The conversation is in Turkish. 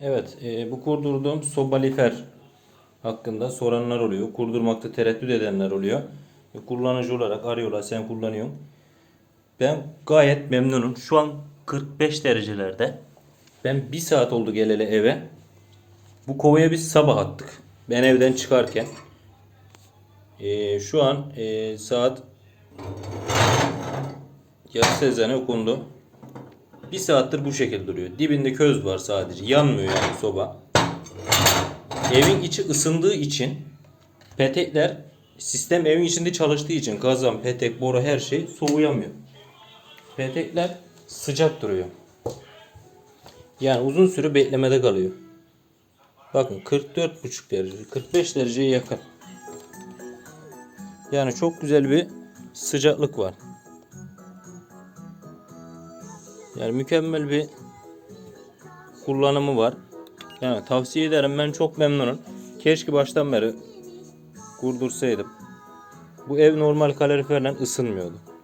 Evet, e, bu kurdurduğum sobalifer hakkında soranlar oluyor. Kurdurmakta tereddüt edenler oluyor. E, kullanıcı olarak arıyorlar, sen kullanıyorsun. Ben gayet memnunum. Şu an 45 derecelerde. Ben bir saat oldu geleli eve. Bu kovaya biz sabah attık. Ben evden çıkarken. E, şu an e, saat yatsı ezanı okundu. Bir saattir bu şekilde duruyor. Dibinde köz var sadece. Yanmıyor yani soba. Evin içi ısındığı için petekler sistem evin içinde çalıştığı için kazan, petek, boru her şey soğuyamıyor. Petekler sıcak duruyor. Yani uzun süre beklemede kalıyor. Bakın 44,5 derece, 45 dereceye yakın. Yani çok güzel bir sıcaklık var. Yani mükemmel bir kullanımı var. Yani tavsiye ederim. Ben çok memnunum. Keşke baştan beri kurdursaydım. Bu ev normal kaloriferle ısınmıyordu.